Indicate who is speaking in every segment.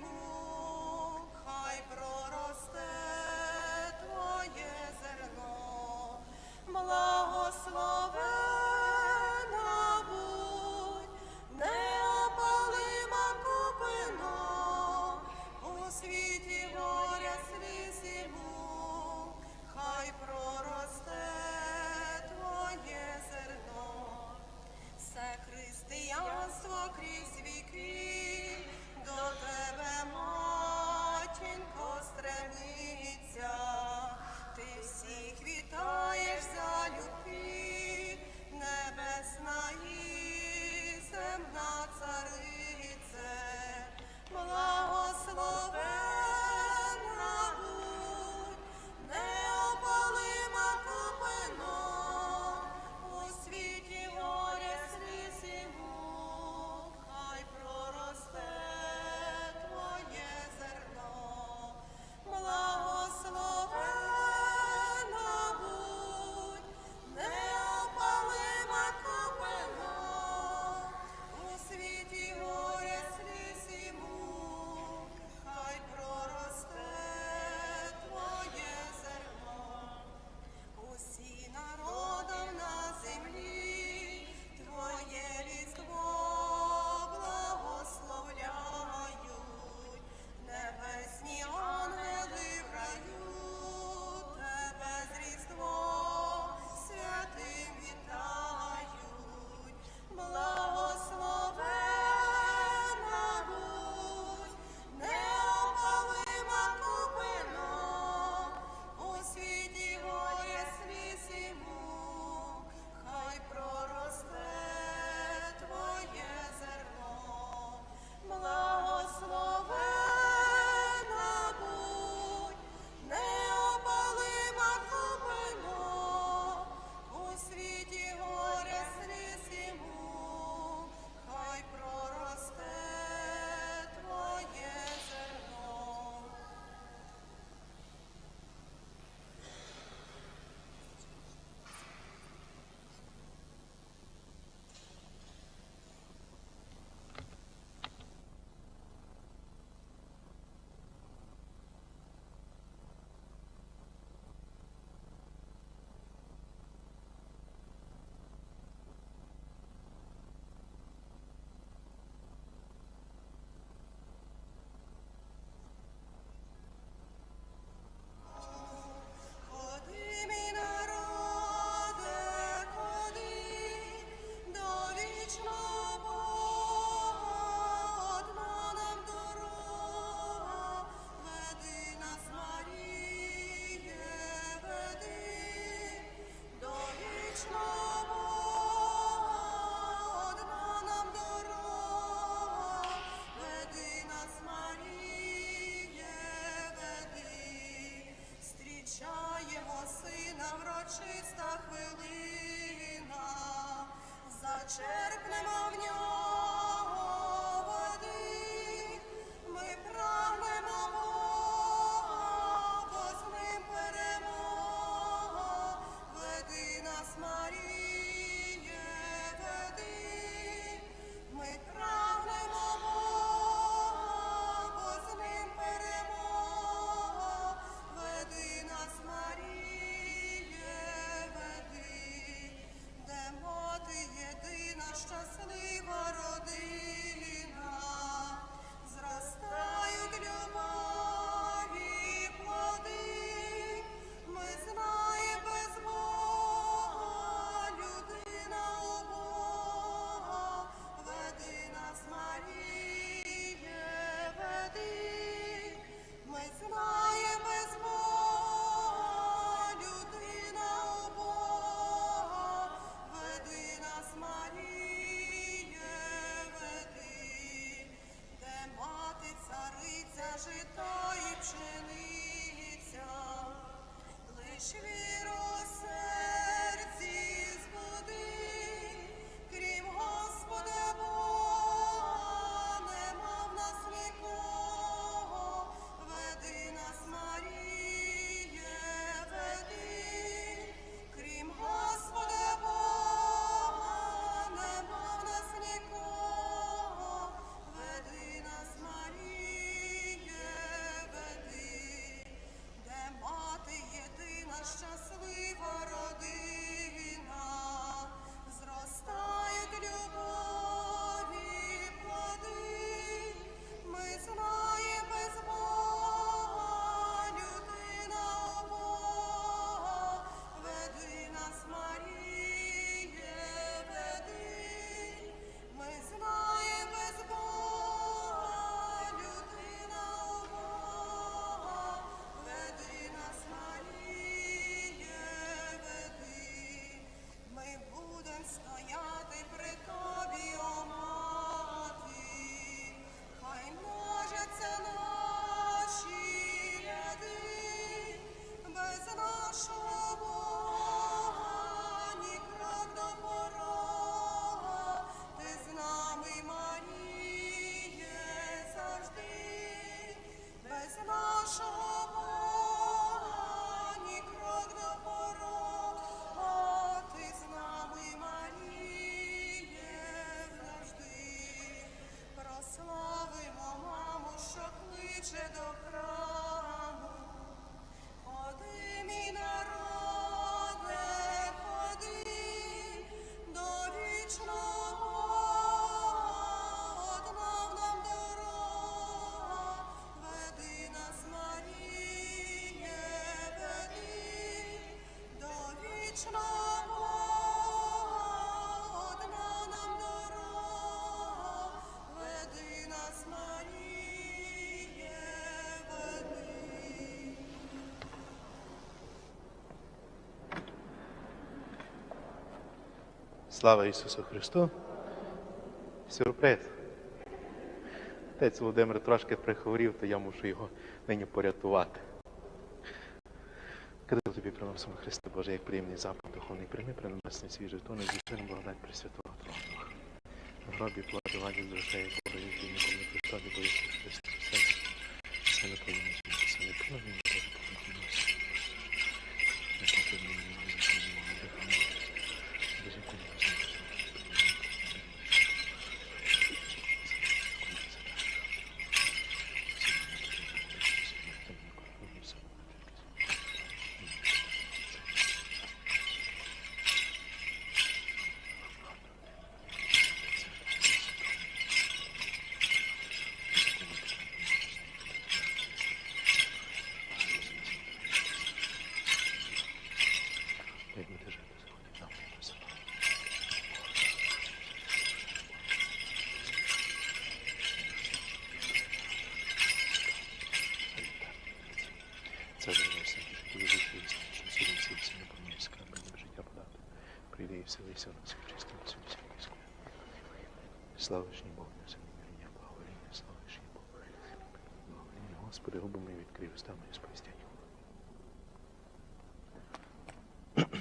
Speaker 1: who
Speaker 2: Слава Ісусу Христу! Сюрприз. Отець Володимир трошки прихворів, то я мушу його нині порятувати. Кадило тобі приносимо Христе Боже, як приємний запах духовний, прийми приносний свіжий тон, звичайно благодать Пресвятого Твого В гробі плодувані з душею Божої, які ніколи не Христові, бо Ісус Христос, все, все не повинні все не повинні Боже, повинні носити. Не повинні не повинні мені дихати. Боже, Це вернувся, полюбив Христа, що сьогодні серці не помість, мені життя подати. Привій вселися на цих чистим серці війську. Слава ж Бог, на землі мирення, благовоління, слава ж Бог. Благовоління, Господи, губи мої відкрив, уста мої спасті.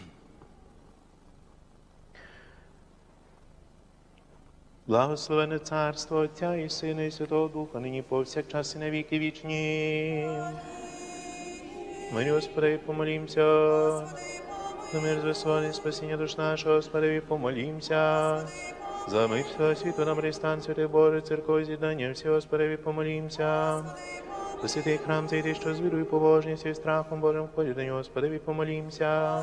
Speaker 2: Благословене царство Отця і Сина, і Святого Духа, нині повсякчас і навіки вічні. Мирі Господи, помолімся. За мир звесоний, спасіння душ нашого, Господи, помолімся. За мир всього світу, нам Христан, святий Боже, церков з'єднання, всі, Господи, помолімся. За святий храм цей ти, що з вірою, побожністю і страхом Божим входить до нього, Господи, помолімся.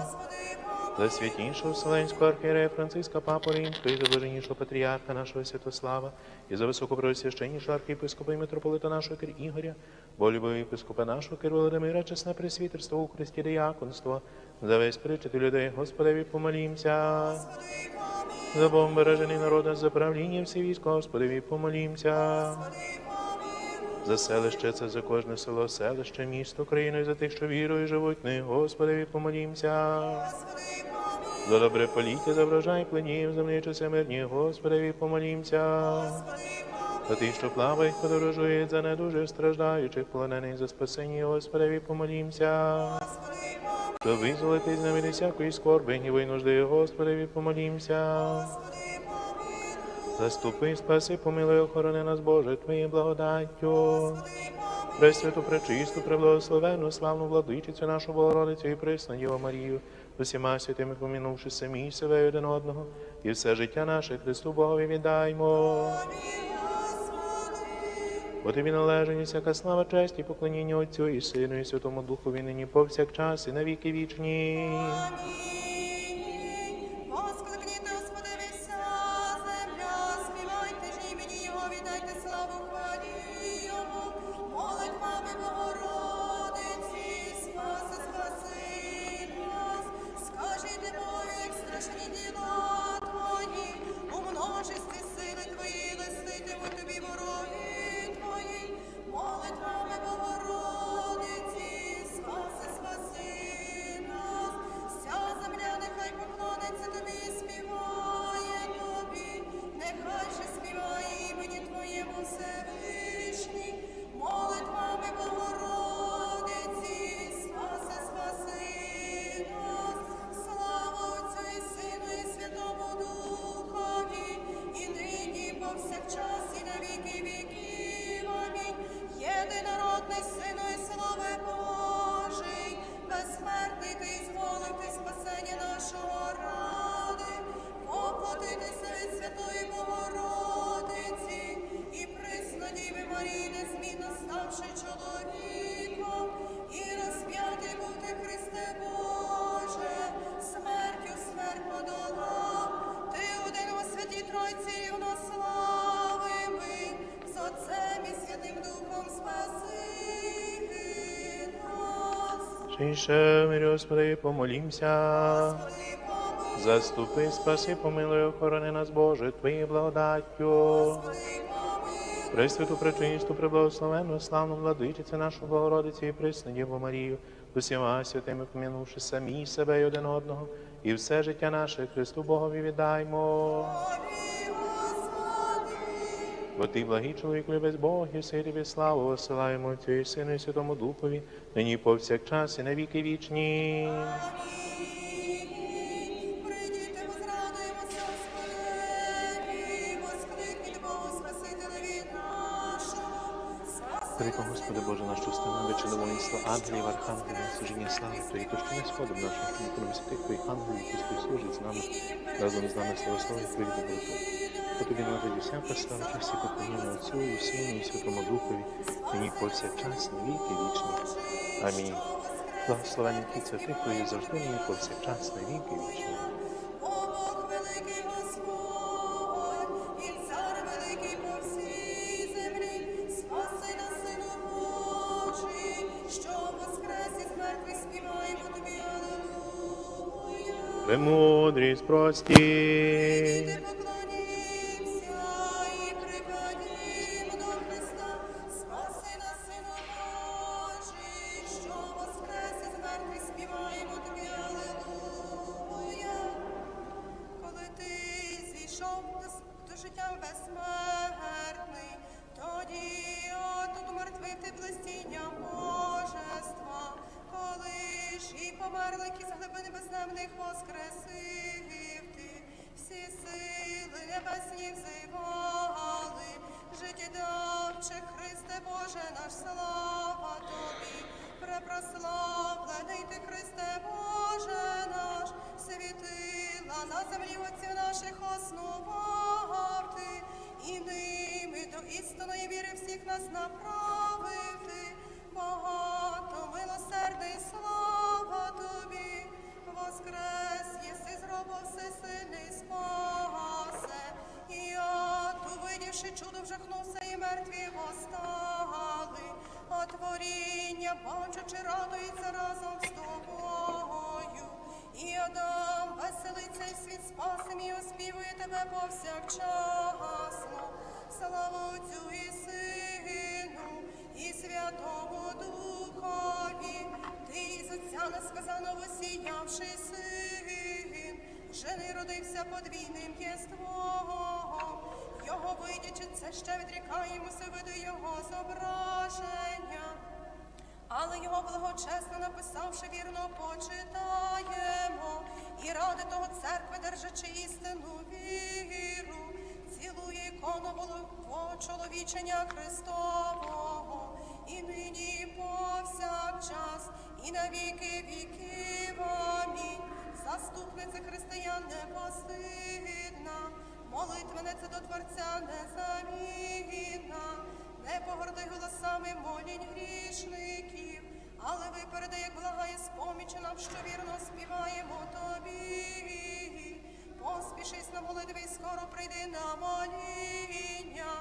Speaker 2: За святішого Вселенського архієрея Франциска Папу Римського, і за блаженнішого патріарха нашого Святослава, і за високопросвященнішого архієпископа і митрополита нашого Кир Ігоря, волюбого єпископа нашого Кир Володимира, чесне пресвітерство у Христі дияконство, за весь причити людей, Господеві помолімся. За Богом бережений народ, наш, за правління всі військо, Господеві помолімся. За селище це за кожне село, селище, місто, країну, за тих, що вірою живуть, них, Господеві помолімся. За добре поліття, за врожай плинів, землі часи мирні, Господеві помолімся. За тих, що плавають, подорожують, за недужих страждаючих, полонених за спасення, Господеві помолімся. Щоб визволити з нами всякої скорби, гніви нужди, Господеві помолімся. Заступи, спаси, помилуй, охорони нас, Боже, Твоєю благодаттю. Пресвяту, пречисту, преблагословенну, славну владичицю нашу Богородицю і присну Діву Марію, усіма святими помінувши самі себе один одного, і все життя наше Христу Богові віддаймо. Бо тобі належить всяка слава, честь і поклоніння Отцю і Сину, і Святому Духові нині повсякчас і навіки вічні.
Speaker 1: Воскликніте, нас.
Speaker 2: Чише, мирі, Господи, помолімся. Заступи, спаси, помилуй, охорони нас, Боже, Твоєю благодаттю. Пресвяту, пречисту, преблагословенну, славну владичицю нашу Богородицю і присну Діву Марію, усіма святими помінувши самі себе і один одного, і все життя наше Христу Богові віддаймо. Бо ти, благий чоловік, любець Бог, і тобі славу осилаємо Отцю і Сину і Святому Духові, нині повсякчас і на віки вічні.
Speaker 1: Возрадуємося, Господи,
Speaker 2: Боже, наш що стане вече воїнства, ангелів, архангелів, служіння слави Твої, то що не сходом наших, тому святих Твоїх ангелів, які спів служить з нами, разом з нами славословить Твою доброту. Бо тобі честь і поклоніння Отцю і Сину і Святому Духові, нині повсякчас, на віки вічні. Амінь. Благословений Ті святих Твої завжди нині повсякчас, на віки вічні.
Speaker 1: О Бог родився подвійним єством. Його видячи, це ще відрікаємося виду його зображення. Але його благочесно написавши вірно почитаємо, і ради того церкви, держачи істину віру, цілує ікону голово чоловічення Христового, і нині, повсякчас, і на віки віків. Амінь. Заступниця християн непостидна, молитвениця до Творця незамінна. Не погорди голосами молінь грішників, але випереди, як благає спомічі нам, що вірно співаємо тобі. Поспішись на молитві, скоро прийди на моління,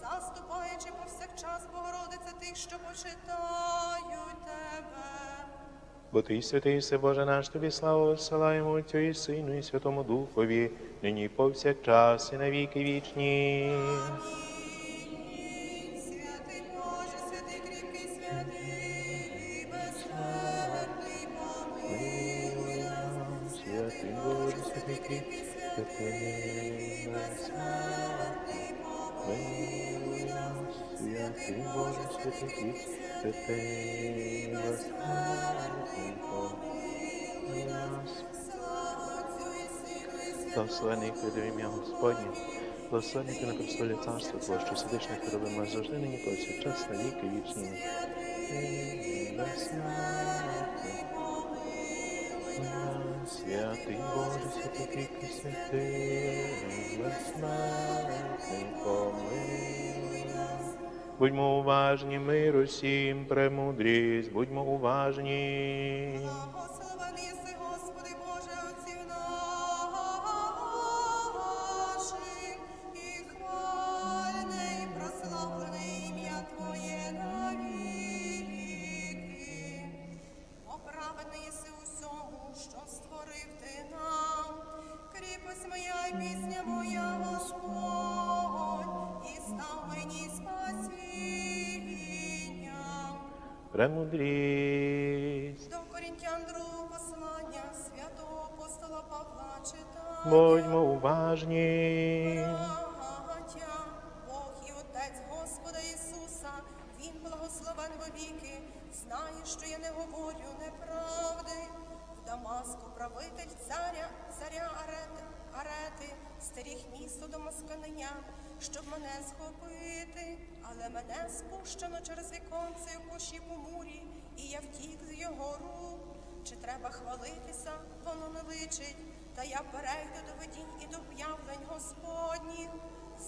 Speaker 1: заступаючи повсякчас, Богородице тих, що почитають тебе.
Speaker 2: Бо ти святий, все Боже наш, тобі славу висилаємо Отцю і Сину, і Святому Духові, нині повсякчас, і на віки вічні.
Speaker 1: Святий Боже, святий святий, нас.
Speaker 2: Благословений Хвилю ім'я Господнє, благословений ти на престолі царства Твого, що сидиш на керовимах завжди нині повсякчас на віки вічні. Святий Боже, святий кріпкий, святий, безсмертний, помилуй. Будьмо уважні, мир усім, премудрість, будьмо уважні.
Speaker 1: Отець Господа Ісуса, Він благословен вовіки, знає, що я не говорю неправди. В Дамаску правитель царя, царя Арети, Арети, стеріг місто до москалення, щоб мене схопити, але мене спущено через віконце у кущі помурі, і я втік з його рук. Чи треба хвалитися, воно не личить, та я перейду до видінь і до об'явлень Господніх.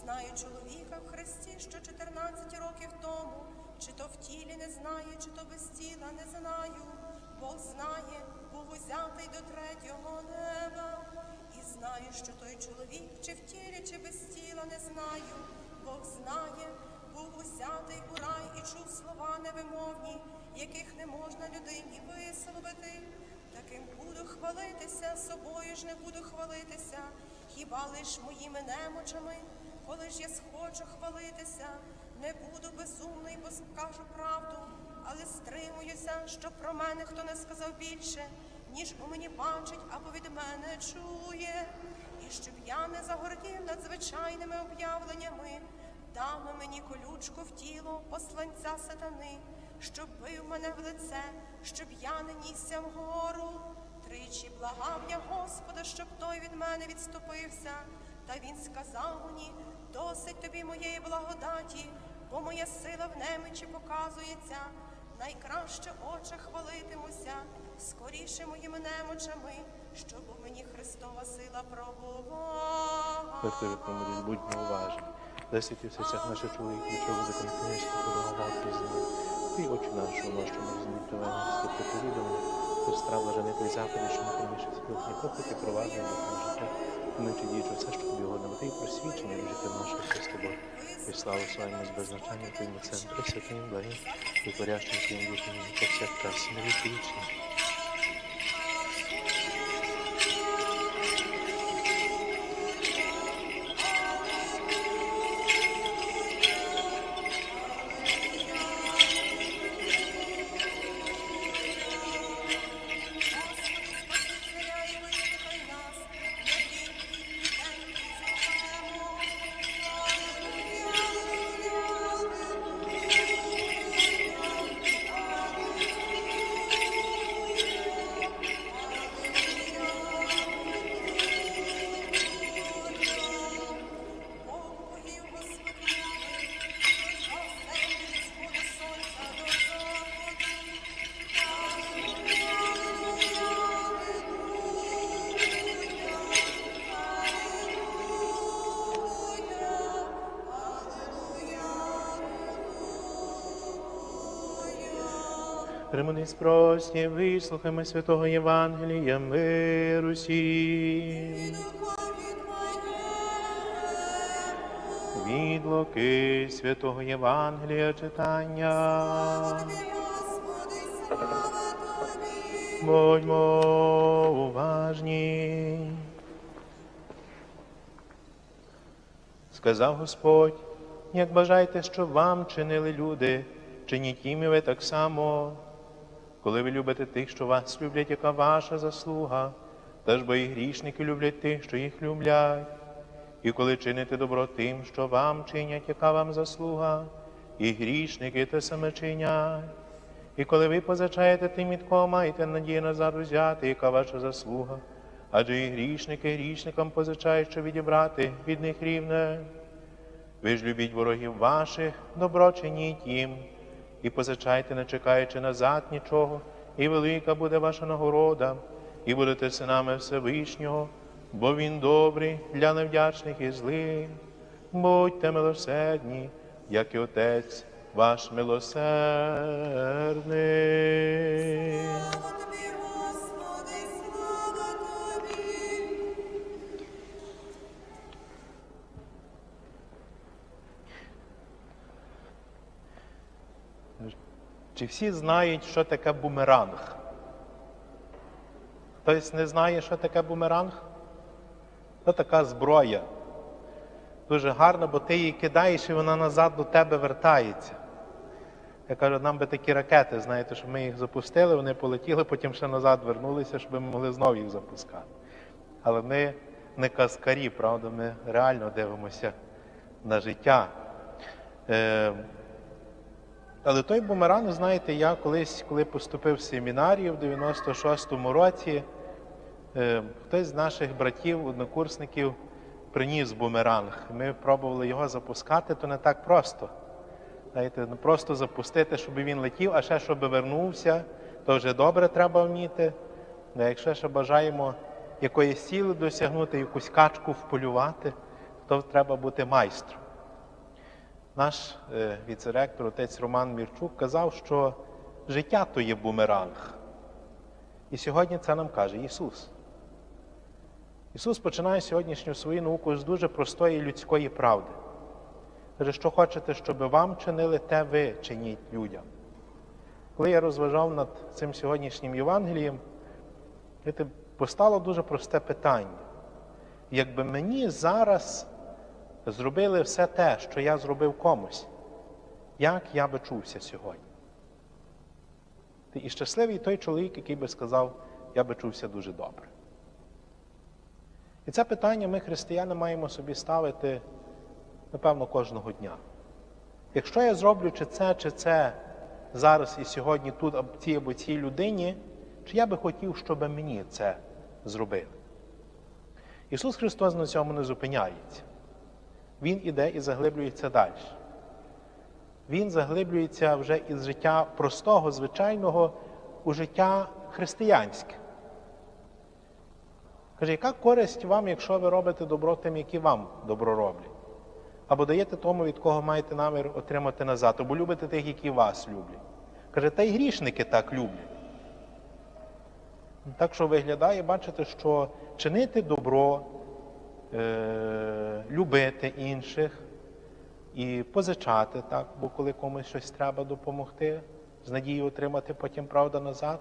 Speaker 1: Знаю чоловіка в Христі, що 14 років тому, чи то в тілі не знає, чи то без тіла не знаю. Бог знає, був узятий до третього неба. І знаю, що той чоловік, чи в тілі, чи без тіла не знаю. Бог знає, був узятий у рай і чув слова невимовні, яких не можна людині висловити. Таким буду хвалитися, собою ж не буду хвалитися, хіба лиш моїми немочами, коли ж я схочу хвалитися, не буду безумний, бо скажу правду, але стримуюся, щоб про мене хто не сказав більше, ніж у мені бачить або від мене чує, і щоб я не загордів надзвичайними об'явленнями, дами мені колючку в тіло посланця сатани, щоб бив мене в лице, щоб я не нісся вгору. Тричі благав я Господа, щоб той від мене відступився. Та він сказав мені, досить тобі моєї благодаті, бо моя сила в немичі показується. Найкраще очі хвалитимуся, скоріше моїми немочами, щоб у мені Христова сила пробувала.
Speaker 2: Тепер відповідь, будьмо уважні. Десять у серцях наших чоловік вічов законкнешки подорогувати з. Ти очі нашого нощому змітованості проповідування, ти страва жени той заходи, що не приміше світлохні похоті, провадне до життя. Ми чи діючи все, що тобі угодно, ти і просвічення до життя нашого з тобою. І славу своєму з беззначенням Твоїм Отцем, Пресвятим, благим, і творящим Твоїм Духом, і повсякчас, час, не вічні. Римони спросні, вислухаймо святого Євангелія, миру сім. Від Луки святого Євангелія читання. Будьмо уважні. Сказав Господь, як бажаєте, щоб вам чинили люди, чиніть і ви так само. Коли ви любите тих, що вас люблять, яка ваша заслуга, та ж бо і грішники люблять тих, що їх люблять. І коли чините добро тим, що вам чинять, яка вам заслуга, і грішники те саме чинять. І коли ви позичаєте тим, від кого маєте надію назад взяти, яка ваша заслуга, адже і грішники грішникам позичають, що відібрати від них рівне. Ви ж любіть ворогів ваших, добро чиніть їм, і позичайте, не чекаючи назад нічого, і велика буде ваша нагорода, і будете синами Всевишнього, бо Він добрий для невдячних і злих. Будьте милосердні, як і Отець ваш милосердний. Чи всі знають, що таке бумеранг? Хтось не знає, що таке бумеранг? Це така зброя. Дуже гарно, бо ти її кидаєш і вона назад до тебе вертається. Я кажу, нам би такі ракети, знаєте, щоб ми їх запустили, вони полетіли, потім ще назад вернулися, щоб ми могли знову їх запускати. Але ми не каскарі, правда, ми реально дивимося на життя. Але той бумеранг, знаєте, я колись, коли поступив в семінарію в 96-му році, е, хтось з наших братів, однокурсників, приніс бумеранг. Ми пробували його запускати, то не так просто. Знаєте, ну, просто запустити, щоб він летів, а ще щоб вернувся, то вже добре треба вміти. А якщо ще бажаємо якоїсь сіли досягнути, якусь качку вполювати, то треба бути майстром. Наш е, віцеректор, отець Роман Мірчук, казав, що життя то є бумеранг. І сьогодні це нам каже Ісус. Ісус починає сьогоднішню свою науку з дуже простої людської правди. Каже, що хочете, щоб вам чинили, те ви чиніть людям. Коли я розважав над цим сьогоднішнім Євангелієм, постало дуже просте питання. Якби мені зараз зробили все те, що я зробив комусь, як я би чувся сьогодні? І щасливий той чоловік, який би сказав, я би чувся дуже добре. І це питання ми, християни, маємо собі ставити, напевно, кожного дня. Якщо я зроблю чи це, чи це зараз і сьогодні тут, цій або цій людині, чи я би хотів, щоб мені це зробили? Ісус Христос на цьому не зупиняється. Він іде і заглиблюється далі. Він заглиблюється вже із життя простого, звичайного у життя християнське. Каже, яка користь вам, якщо ви робите добро тим, які вам добро роблять? Або даєте тому, від кого маєте намір отримати назад, або любите тих, які вас люблять. Каже, та й грішники так люблять. Так що виглядає, бачите, що чинити добро, е- любити інших і позичати, так, бо коли комусь щось треба допомогти, з надією отримати потім правда назад,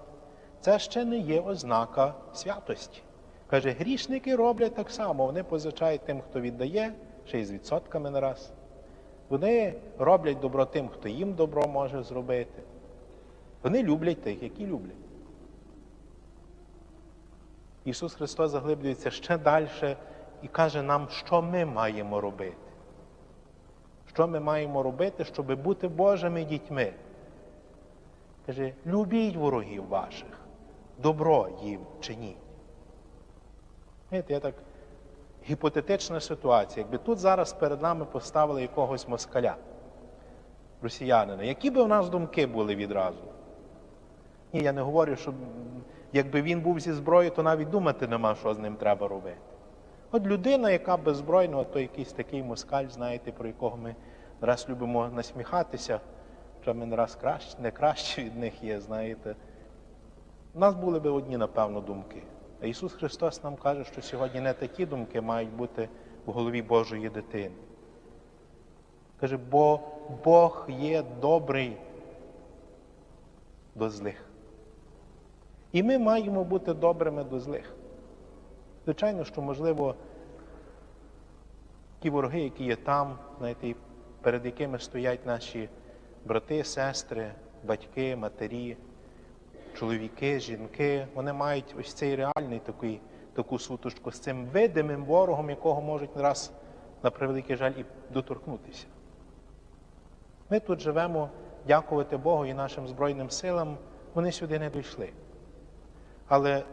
Speaker 2: це ще не є ознака святості. Каже, грішники роблять так само, вони позичають тим, хто віддає, ще й з відсотками не раз. Вони роблять добро тим, хто їм добро може зробити. Вони люблять тих, які люблять. Ісус Христос заглиблюється ще далі і каже нам, що ми маємо робити. Що ми маємо робити, щоб бути Божими дітьми? Каже, любіть ворогів ваших, добро їм чиніть. Знаєте, я так гіпотетична ситуація. Якби тут зараз перед нами поставили якогось москаля, росіянина, які би в нас думки були відразу? Ні, я не говорю, що якби він був зі зброєю, то навіть думати нема, що з ним треба робити. От людина, яка беззбройна, то якийсь такий москаль, знаєте, про якого ми раз любимо насміхатися, що ми не раз краще, не краще від них є, знаєте. У нас були би одні, напевно, думки. А Ісус Христос нам каже, що сьогодні не такі думки мають бути в голові Божої дитини. Каже, бо Бог є добрий до злих. І ми маємо бути добрими до злих. Звичайно, що, можливо, ті вороги, які є там, знаєте, перед якими стоять наші брати, сестри, батьки, матері, чоловіки, жінки, вони мають ось цей реальний такий, таку сутушку з цим видимим ворогом, якого можуть раз, на превеликий жаль, і доторкнутися. Ми тут живемо, дякувати Богу і нашим Збройним силам, вони сюди не дійшли. Але